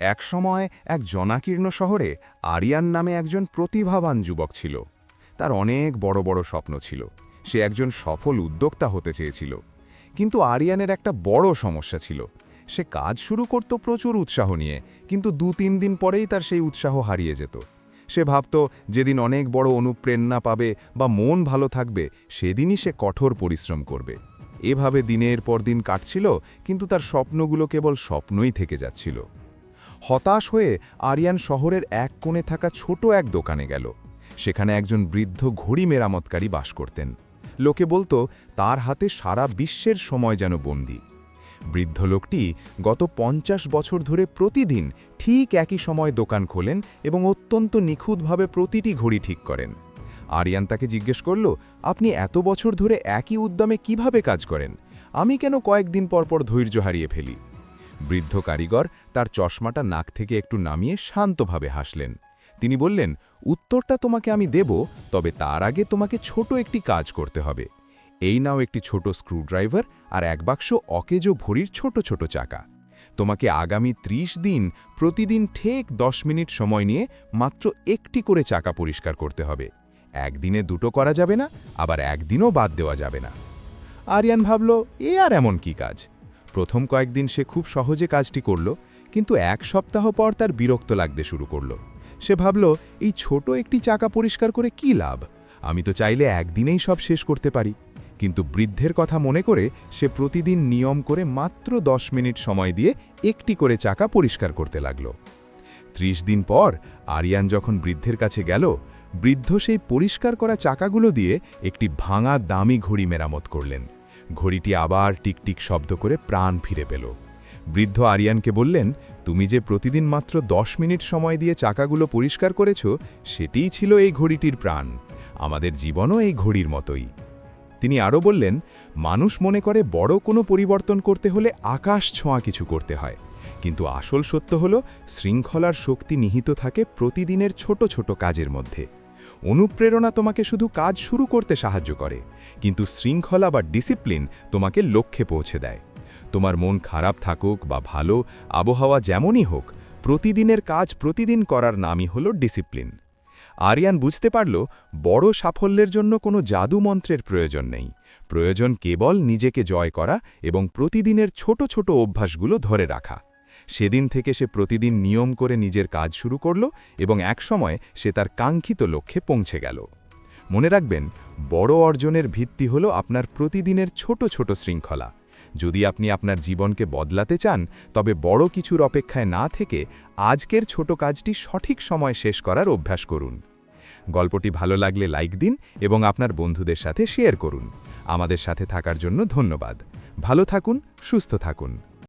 একসময় এক জনাকীর্ণ শহরে আরিয়ান নামে একজন প্রতিভাবান যুবক ছিল। তার অনেক বড় বড় স্বপ্ন ছিল। সে একজন সফল উদ্যোক্তা হতে চেয়েছিল। কিন্তু আরিয়ানের একটা বড় সমস্যা ছিল। সে কাজ শুরু করত প্রচুর উৎসাহ নিয়ে, কিন্তু দু তিন দিন পরেই তার সেই উৎসাহ হারিয়ে যেত। সে ভাবত, যেদিন অনেক বড় অনুপ্রেরণা পাবে বা মন ভালো থাকবে, সেদিনই সে কঠোর পরিশ্রম করবে। এভাবে দিনের পর দিন কাটছিল, কিন্তু তার স্বপ্নগুলো কেবল স্বপ্নই থেকে যাচ্ছিল। হতাশ হয়ে আরিয়ান শহরের এক কোণে থাকা ছোট এক দোকানে গেল। সেখানে একজন বৃদ্ধ ঘড়ি মেরামতকারী বাস করতেন। লোকে বলতো, তার হাতে সারা বিশ্বের সময় যেন বন্দী। বৃদ্ধ লোকটি গত পঞ্চাশ বছর ধরে প্রতিদিন ঠিক একই সময় দোকান খোলেন এবং অত্যন্ত নিখুঁতভাবে প্রতিটি ঘড়ি ঠিক করেন। আরিয়ান তাকে জিজ্ঞেস করল, আপনি এত বছর ধরে একই উদ্যমে কীভাবে কাজ করেন? আমি কেন কয়েকদিন পরপর ধৈর্য হারিয়ে ফেলি? বৃদ্ধ কারিগর তার চশমাটা নাক থেকে একটু নামিয়ে শান্তভাবে হাসলেন। তিনি বললেন, উত্তরটা তোমাকে আমি দেব, তবে তার আগে তোমাকে ছোট একটি কাজ করতে হবে। এই নাও একটি ছোট স্ক্রুড্রাইভার আর এক বাক্স অকেজো ভরির ছোট ছোট চাকা। তোমাকে আগামী ৩০ দিন, প্রতিদিন ঠেক ১০ মিনিট সময় নিয়ে মাত্র একটি করে চাকা পরিষ্কার করতে হবে। একদিনে দুটো করা যাবে না, আবার একদিনও বাদ দেওয়া যাবে না। আরিয়ান ভাবল, এ আর এমন কি কাজ? প্রথম কয়েকদিন সে খুব সহজে কাজটি করল, কিন্তু এক সপ্তাহ পর তার বিরক্ত লাগতে শুরু করল। সে ভাবল, এই ছোট একটি চাকা পরিষ্কার করে কি লাভ? আমি তো চাইলে একদিনেই সব শেষ করতে পারি। কিন্তু বৃদ্ধের কথা মনে করে সে প্রতিদিন নিয়ম করে মাত্র দশ মিনিট সময় দিয়ে একটি করে চাকা পরিষ্কার করতে লাগল। ত্রিশ দিন পর আরিয়ান যখন বৃদ্ধের কাছে গেল, বৃদ্ধ সেই পরিষ্কার করা চাকাগুলো দিয়ে একটি ভাঙা দামি ঘড়ি মেরামত করলেন। ঘড়িটি আবার টিকটিক শব্দ করে প্রাণ ফিরে পেল। বৃদ্ধ আরিয়ানকে বললেন, তুমি যে প্রতিদিন মাত্র দশ মিনিট সময় দিয়ে চাকাগুলো পরিষ্কার করেছ, সেটিই ছিল এই ঘড়িটির প্রাণ। আমাদের জীবনও এই ঘড়ির মতোই। তিনি আরও বললেন, মানুষ মনে করে বড় কোনো পরিবর্তন করতে হলে আকাশ ছোঁয়া কিছু করতে হয়। কিন্তু আসল সত্য হল, শৃঙ্খলার শক্তি নিহিত থাকে প্রতিদিনের ছোট ছোট কাজের মধ্যে। অনুপ্রেরণা তোমাকে শুধু কাজ শুরু করতে সাহায্য করে, কিন্তু শৃঙ্খলা বা ডিসিপ্লিন তোমাকে লক্ষ্যে পৌঁছে দেয়। তোমার মন খারাপ থাকুক বা ভালো, আবহাওয়া যেমনই হোক, প্রতিদিনের কাজ প্রতিদিন করার নামই হল ডিসিপ্লিন। আরিয়ান বুঝতে পারল, বড় সাফল্যের জন্য কোনো জাদু মন্ত্রের প্রয়োজন নেই। প্রয়োজন কেবল নিজেকে জয় করা এবং প্রতিদিনের ছোট ছোট অভ্যাসগুলো ধরে রাখা। সেদিন থেকে সে প্রতিদিন নিয়ম করে নিজের কাজ শুরু করল এবং একসময় সে তার কাঙ্ক্ষিত লক্ষ্যে পৌঁছে গেল। মনে রাখবেন, বড় অর্জনের ভিত্তি হল আপনার প্রতিদিনের ছোট ছোট শৃঙ্খলা। যদি আপনি আপনার জীবনকে বদলাতে চান, তবে বড় কিছুর অপেক্ষায় না থেকে আজকের ছোট কাজটি সঠিক সময় শেষ করার অভ্যাস করুন। গল্পটি ভালো লাগলে লাইক দিন এবং আপনার বন্ধুদের সাথে শেয়ার করুন। আমাদের সাথে থাকার জন্য ধন্যবাদ। ভালো থাকুন, সুস্থ থাকুন।